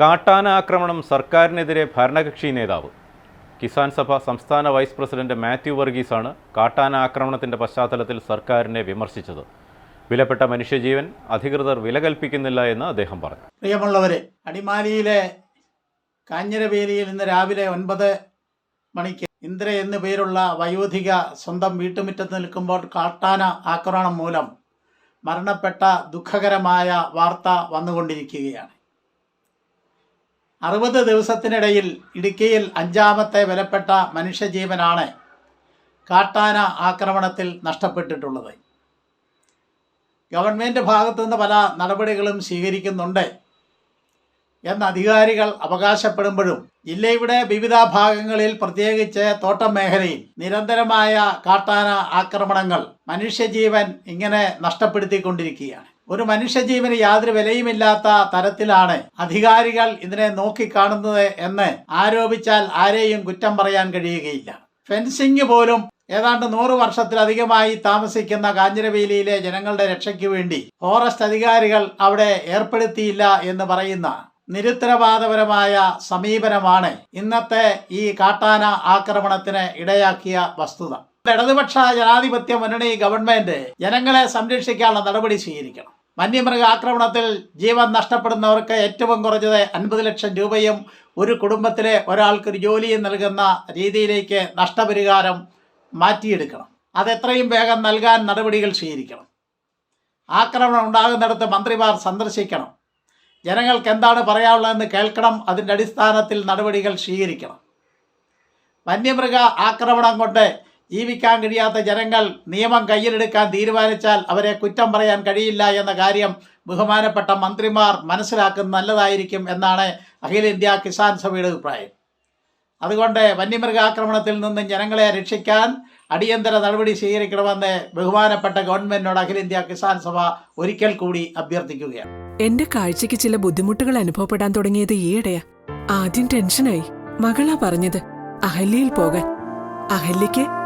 കാട്ടാന ആക്രമണം സർക്കാരിനെതിരെ ഭരണകക്ഷി നേതാവ്. കിസാൻ സഭ സംസ്ഥാന വൈസ് പ്രസിഡന്റ് മാത്യു വർഗീസാണ് കാട്ടാന ആക്രമണത്തിന്റെ പശ്ചാത്തലത്തിൽ സർക്കാരിനെ വിമർശിച്ചത്. വിലപ്പെട്ട മനുഷ്യജീവൻ അധികൃതർ വില കൽപ്പിക്കുന്നില്ല എന്ന് അദ്ദേഹം പറഞ്ഞു. പ്രിയമുള്ളവരെ അടിമാലിയിലെ കാഞ്ഞിരവേലിയിൽ ഇന്ന് രാവിലെ ഒൻപത് മണിക്ക് ഇന്ദ്ര എന്നു പേരുള്ള വയോധിക സ്വന്തം വീട്ടുമുറ്റത്ത് നിൽക്കുമ്പോൾ കാട്ടാന ആക്രമണം മൂലം മരണപ്പെട്ട ദുഃഖകരമായ വാർത്ത വന്നുകൊണ്ടിരിക്കുകയാണ്. അറുപത് ദിവസത്തിനിടയിൽ ഇടുക്കിയിൽ അഞ്ചാമത്തെ വിലപ്പെട്ട മനുഷ്യജീവനാണ് കാട്ടാന ആക്രമണത്തിൽ നഷ്ടപ്പെട്ടിട്ടുള്ളത്. ഗവൺമെന്റ് ഭാഗത്തു നിന്ന് പല നടപടികളും സ്വീകരിക്കുന്നുണ്ട്. എന്ന് അധികാരികൾ അവകാശപ്പെടുമ്പോഴും ജില്ലയുടെ വിവിധ ഭാഗങ്ങളിൽ പ്രത്യേകിച്ച് തോട്ടം മേഖലയിൽ നിരന്തരമായ കാട്ടാന ആക്രമണങ്ങൾ മനുഷ്യജീവൻ ഇങ്ങനെ നഷ്ടപ്പെടുത്തിക്കൊണ്ടിരിക്കുകയാണ്. ഒരു മനുഷ്യജീവന് യാതൊരു വിലയുമില്ലാത്ത തരത്തിലാണ് അധികാരികൾ ഇതിനെ നോക്കിക്കാണുന്നത് എന്ന് ആരോപിച്ചാൽ ആരെയും കുറ്റം പറയാൻ കഴിയുകയില്ല. ഫെൻസിംഗ് പോലും ഏതാണ്ട് നൂറ് വർഷത്തിലധികമായി താമസിക്കുന്ന കാഞ്ഞിരവേലിയിലെ ജനങ്ങളുടെ രക്ഷയ്ക്ക് വേണ്ടി ഫോറസ്റ്റ് അധികാരികൾ അവിടെ ഏർപ്പെടുത്തിയില്ല എന്ന് പറയുന്ന നിരുത്തരവാദപരമായ സമീപനമാണ് ഇന്നത്തെ ഈ കാട്ടാന ആക്രമണത്തിന് ഇടയാക്കിയ വസ്തുത. ഇടതുപക്ഷ ജനാധിപത്യ മുന്നണി ഗവൺമെന്റ് ജനങ്ങളെ സംരക്ഷിക്കാനുള്ള നടപടി സ്വീകരിക്കണം. വന്യമൃഗ ആക്രമണത്തിൽ ജീവൻ നഷ്ടപ്പെടുന്നവർക്ക് ഏറ്റവും കുറഞ്ഞത് അൻപത് ലക്ഷം രൂപയും ഒരു കുടുംബത്തിലെ ഒരാൾക്ക് ഒരു ജോലിയും നൽകുന്ന രീതിയിലേക്ക് നഷ്ടപരിഹാരം മാറ്റിയെടുക്കണം. അത് എത്രയും വേഗം നൽകാൻ നടപടികൾ സ്വീകരിക്കണം. ആക്രമണം ഉണ്ടാകുന്നിടത്ത് മന്ത്രിമാർ സന്ദർശിക്കണം. ജനങ്ങൾക്ക് എന്താണ് പറയാനുള്ളതെന്ന് കേൾക്കണം. അതിന്റെ അടിസ്ഥാനത്തിൽ നടപടികൾ സ്വീകരിക്കണം. വന്യമൃഗ ആക്രമണം കൊണ്ട് ജീവിക്കാൻ കഴിയാത്ത ജനങ്ങൾ നിയമം കയ്യിലെടുക്കാൻ തീരുമാനിച്ചാൽ അവരെ കുറ്റം പറയാൻ കഴിയില്ല എന്ന കാര്യം ബഹുമാനപ്പെട്ട മന്ത്രിമാർ മനസ്സിലാക്കുന്നത് നല്ലതായിരിക്കും എന്നാണ് അഖിലേന്ത്യാ കിസാൻ സഭയുടെ അഭിപ്രായം. അതുകൊണ്ട് വന്യമൃഗാക്രമണത്തിൽ നിന്നും ജനങ്ങളെ രക്ഷിക്കാൻ അടിയന്തര നടപടി സ്വീകരിക്കണമെന്ന് ബഹുമാനപ്പെട്ട ഗവൺമെന്റിനോട് അഖിലേന്ത്യാ കിസാൻ സഭ ഒരിക്കൽ കൂടി അഭ്യർത്ഥിക്കുകയാണ്. എന്റെ കാഴ്ചക്ക് ചില ബുദ്ധിമുട്ടുകൾ അനുഭവപ്പെടാൻ തുടങ്ങിയത് ഈയിടെയാ ആദ്യം ടെൻഷനായി. മകളാ പറഞ്ഞത് അഹല്യയിൽ പോകാൻ. അഹല്യയ്ക്ക്